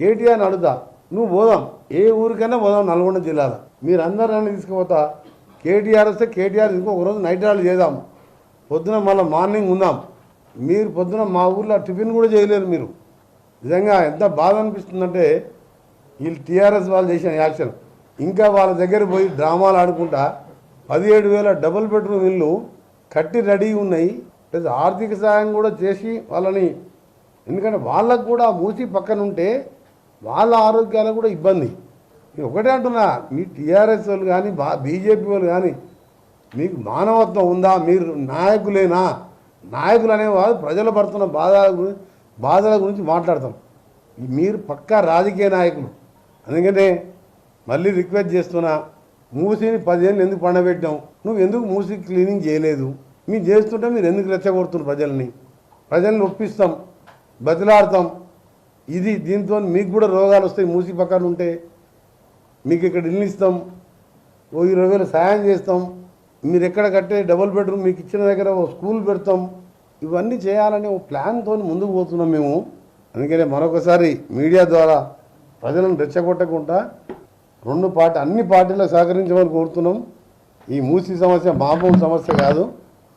కేటీఆర్ని అడుగుతా నువ్వు పోదాం ఏ ఊరికైనా పోదాం నల్గొండ జిల్లాలో. మీరు అందరూ నన్ను తీసుకుపోతా. కేటీఆర్ వస్తే కేటీఆర్ ఇంకొక రోజు నైట్ రాళ్ళు చేద్దాం. పొద్దున మళ్ళీ మార్నింగ్ ఉందాం. మీరు పొద్దున మా ఊర్లో టిఫిన్ కూడా చేయలేరు మీరు. నిజంగా ఎంత బాధ అనిపిస్తుందంటే వీళ్ళు టీఆర్ఎస్ వాళ్ళు చేసిన యాక్షన్. ఇంకా వాళ్ళ దగ్గర పోయి డ్రామాలు ఆడుకుంటా పదిహేడు వేల డబుల్ బెడ్రూమ్ ఇల్లు కట్టి రెడీ ఉన్నాయి. ప్లస్ ఆర్థిక సాయం కూడా చేసి వాళ్ళని ఎందుకంటే వాళ్ళకు కూడా మూసి పక్కన ఉంటే వాళ్ళ ఆరోగ్యాలకు కూడా ఇబ్బంది. నేను ఒకటే అంటున్నా మీ టీఆర్ఎస్ వాళ్ళు కానీ బా బీజేపీ వాళ్ళు కానీ మీకు మానవత్వం ఉందా? మీరు నాయకులేనా? నాయకులు అనేవారు ప్రజలు పడుతున్న బాధల గురించి బాధల గురించి మాట్లాడతాం మీరు పక్కా రాజకీయ నాయకులు. అందుకనే మళ్ళీ రిక్వెస్ట్ చేస్తున్నా మూసిని పదిహేను ఎందుకు పండబెట్టాం నువ్వు ఎందుకు మూసి క్లీనింగ్ చేయలేదు? మీరు చేస్తుంటే మీరు ఎందుకు రెచ్చగొడుతున్నారు ప్రజల్ని? ప్రజల్ని ఒప్పిస్తాం బతిలాడతాం. ఇది దీంతో మీకు కూడా రోగాలు వస్తాయి మూసి పక్కన ఉంటే మీకు ఇక్కడ ఇల్లు ఇస్తాం ఓ ఇరవై వేలు సాయం చేస్తాం మీరు ఎక్కడ కట్టే డబుల్ బెడ్రూమ్ మీకు ఇచ్చిన దగ్గర ఓ స్కూల్ పెడతాం ఇవన్నీ చేయాలని ఓ ప్లాన్తో ముందుకు పోతున్నాం మేము. అందుకనే మరొకసారి మీడియా ద్వారా ప్రజలను రెచ్చగొట్టకుండా రెండు పార్టీ అన్ని పార్టీలకు సహకరించమని కోరుతున్నాం. ఈ మూసి సమస్య మాపం సమస్య కాదు.